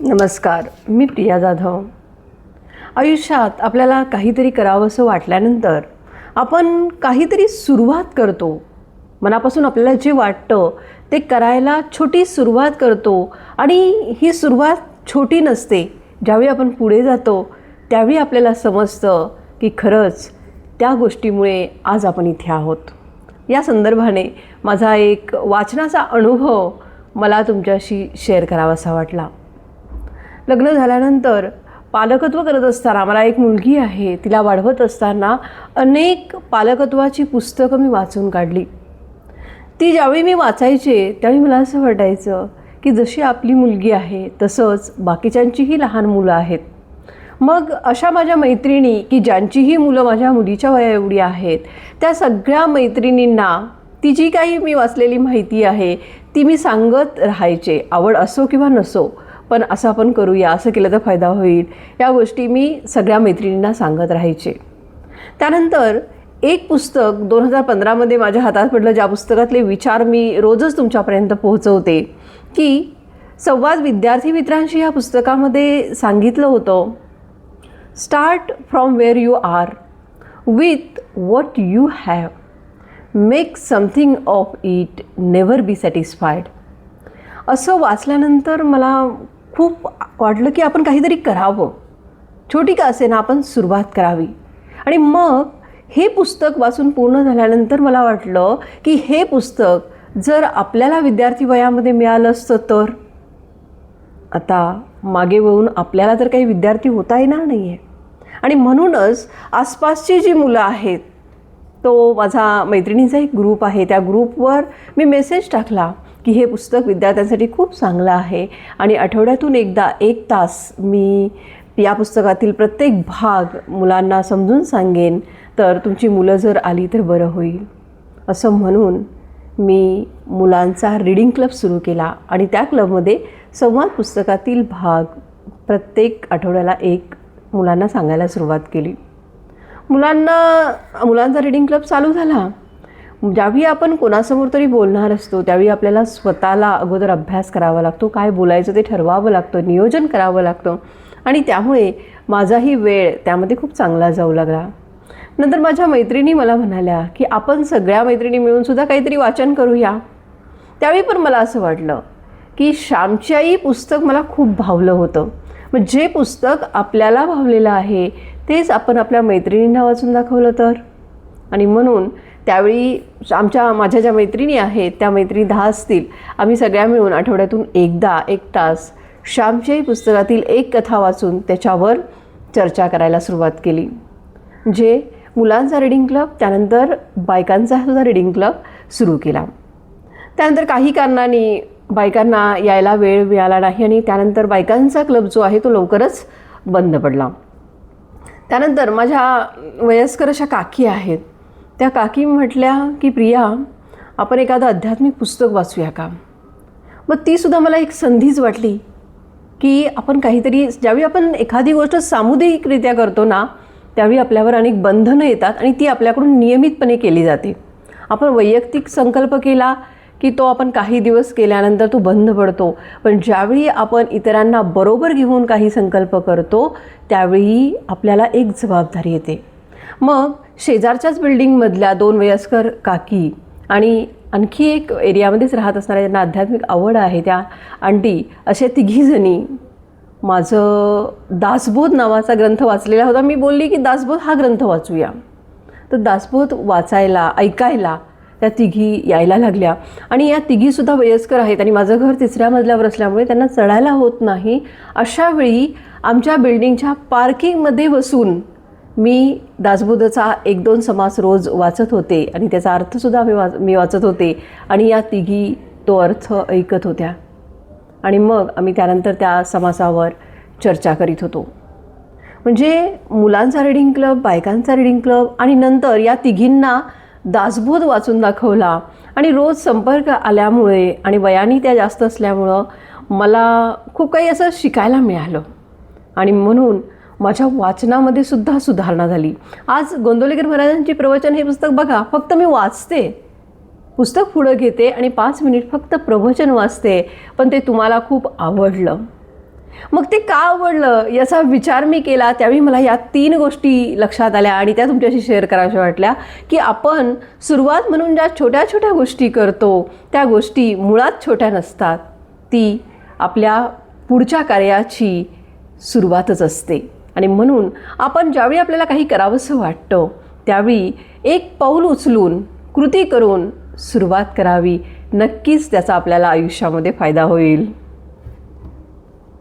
नमस्कार मी प्रिया जाधव. आयुष्यात आपल्याला काहीतरी करावंसं वाटल्यानंतर आपण काहीतरी सुरुवात करतो. मनापासून आपल्याला जे वाटतं ते करायला छोटी सुरुवात करतो आणि ही सुरुवात छोटी नसते. ज्यावेळी आपण पुढे जातो त्यावेळी आपल्याला समजतं की खरंच त्या गोष्टीमुळे आज आपण इथे आहोत. या संदर्भाने माझा एक वाचनाचा अनुभव मला तुमच्याशी शेअर करावासा वाटला. लग्न झाल्यानंतर पालकत्व करत असताना मला एक मुलगी आहे तिला वाढवत असताना अनेक पालकत्वाची पुस्तकं मी वाचून काढली. ती ज्यावेळी मी वाचायचे त्यावेळी मला असं वाटायचं की जशी आपली मुलगी आहे तसंच बाकीच्यांचीही लहान मुलं आहेत. मग अशा माझ्या मैत्रिणी की ज्यांचीही मुलं माझ्या मुलीच्या वया एवढी आहेत त्या सगळ्या मैत्रिणींना ती जी काही मी वाचलेली माहिती आहे ती मी सांगत राहायचे आवड असो किंवा नसो. पण असं आपण करूया असं केलं तर फायदा होईल. या गोष्टी मी सगळ्या मैत्रिणींना सांगत राहायचे. त्यानंतर एक पुस्तक दोन हजार पंधरामध्ये माझ्या हातात पडलं ज्या पुस्तकातले विचार मी रोजच तुमच्यापर्यंत पोहोचवते की संवाद विद्यार्थी मित्रांशी या पुस्तकामध्ये सांगितलं होतं start from where you are with what you have make something of it never be satisfied असं वाचल्यानंतर मला खूप वाटलं की आपण काहीतरी करावं. छोटी का असे ना आपण सुरुवात करावी. आणि मग हे पुस्तक वाचून पूर्ण झाल्यानंतर मला वाटलं की हे पुस्तक जर आपल्याला विद्यार्थी वयामध्ये मिळालं असतं तर? आता मागे वळून आपल्याला तर काही विद्यार्थी होता येणार नाही आहे आणि म्हणूनच आसपासची जी मुलं आहेत तो माझा मैत्रिणींचा एक ग्रुप आहे. त्या ग्रुपवर मी मेसेज टाकला. की हे पुस्तक विद्यार्थ्यांसाठी खूप चांगलं आहे. आणि आठवड्यातून एकदा एक तास मी या पुस्तकातील प्रत्येक भाग मुलांना समजून सांगेन. तर तुमची मुलं जर आली तर बरं होईल. असं म्हणून मी मुलांचा रीडिंग क्लब सुरू केला. आणि त्या क्लबमध्ये संवाद पुस्तकातील भाग प्रत्येक आठवड्याला एक मुलांना सांगायला सुरुवात केली. मुलांना मुलांचा रीडिंग क्लब चालू झाला. ज्यावेळी आपण कोणासमोर तरी बोलणार असतो त्यावेळी आपल्याला स्वतःला अगोदर अभ्यास करावा लागतो काय बोलायचं ते ठरवावं लागतं नियोजन करावं लागतं. आणि त्यामुळे माझाही वेळ त्यामध्ये खूप चांगला जाऊ लागला. नंतर माझ्या मैत्रिणी मला म्हणाल्या की आपण सगळ्या मैत्रिणी मिळूनसुद्धा काहीतरी वाचन करूया. त्यावेळी पण मला असं वाटलं की श्यामच्याई पुस्तक मला खूप भावलं होतं. मग जे पुस्तक आपल्याला भावलेलं आहे तेच आपण आपल्या मैत्रिणींना वाचून दाखवलं तर? आणि म्हणून त्यावेळी आमच्या माझ्या ज्या मैत्रिणी आहेत त्या मैत्रिणी दहा असतील. आम्ही सगळ्या मिळून आठवड्यातून एकदा एक तास श्यामच्याही पुस्तकातील एक कथा वाचून त्याच्यावर चर्चा करायला सुरुवात केली. जे मुलांचा रीडिंग क्लब त्यानंतर बायकांचा सुद्धा रीडिंग क्लब सुरू केला. त्यानंतर काही कारणाने बायकांना यायला वेळ मिळाला नाही आणि त्यानंतर बायकांचा क्लब जो आहे तो लवकरच बंद पडला. त्यानंतर माझ्या वयस्कर अशा काकी आहेत त्या काकी म्हटल्या की प्रिया आपण एखादं आध्यात्मिक पुस्तक वाचूया का? मग तीसुद्धा मला एक संधीच वाटली की आपण काहीतरी ज्यावेळी आपण एखादी गोष्ट सामुदायिकरित्या करतो ना त्यावेळी आपल्यावर अनेक बंधनं येतात आणि ती आपल्याकडून नियमितपणे केली जाते. आपण वैयक्तिक संकल्प केला की तो आपण काही दिवस केल्यानंतर तो बंद पडतो. पण ज्यावेळी आपण इतरांना बरोबर घेऊन काही संकल्प करतो त्यावेळी आपल्याला एक जबाबदारी येते. मग शेजारच्याच बिल्डिंगमधल्या दोन वयस्कर काकी आणि आणखी एक एरियामध्येच राहत असणाऱ्या ज्यांना आध्यात्मिक आवड आहे त्या आंटी अशा तिघीजणी माझं दासबोध नावाचा ग्रंथ वाचलेला होता. मी बोलली की दासबोध हा ग्रंथ वाचूया. तर दासबोध वाचायला ऐकायला त्या तिघी यायला लागल्या. आणि या तिघीसुद्धा वयस्कर आहेत आणि माझं घर तिसऱ्या मजल्यावर असल्यामुळे त्यांना चढायला होत नाही. अशावेळी आमच्या बिल्डिंगच्या पार्किंगमध्ये बसून मी दासबोधाचा एक दोन समास रोज वाचत होते आणि त्याचा अर्थसुद्धा मी वाच मी वाचत होते आणि या तिघी तो अर्थ ऐकत होत्या. आणि मग आम्ही त्यानंतर त्या समासावर चर्चा करीत होतो. म्हणजे मुलांचा रीडिंग क्लब बायकांचा रीडिंग क्लब आणि नंतर या तिघींना दासबोध वाचून दाखवला आणि रोज संपर्क आल्यामुळे आणि वयाने त्या जास्त असल्यामुळं मला खूप काही असं शिकायला मिळालं. आणि म्हणून माझ्या वाचनामध्ये सुद्धा सुधारणा झाली. आज गोंदवलेकर महाराजांची प्रवचन हे पुस्तक बघा फक्त मी वाचते. पुस्तक पुढं घेते आणि पाच मिनिट फक्त प्रवचन वाचते पण ते तुम्हाला खूप आवडलं. मग ते का आवडलं याचा विचार मी केला त्यावेळी मला या तीन गोष्टी लक्षात आल्या आणि त्या तुमच्याशी शेअर कराव्या वाटल्या की आपण सुरुवात म्हणून ज्या छोट्या छोट्या गोष्टी करतो त्या गोष्टी मुळात छोट्या नसतात. ती आपल्या पुढच्या कार्याची सुरुवातच असते. आणि म्हणून आपण ज्यावेळी आपल्याला काही करावंसं वाटतं त्यावेळी एक पाऊल उचलून कृती करून सुरुवात करावी. नक्कीच त्याचा आपल्याला आयुष्यामध्ये फायदा होईल.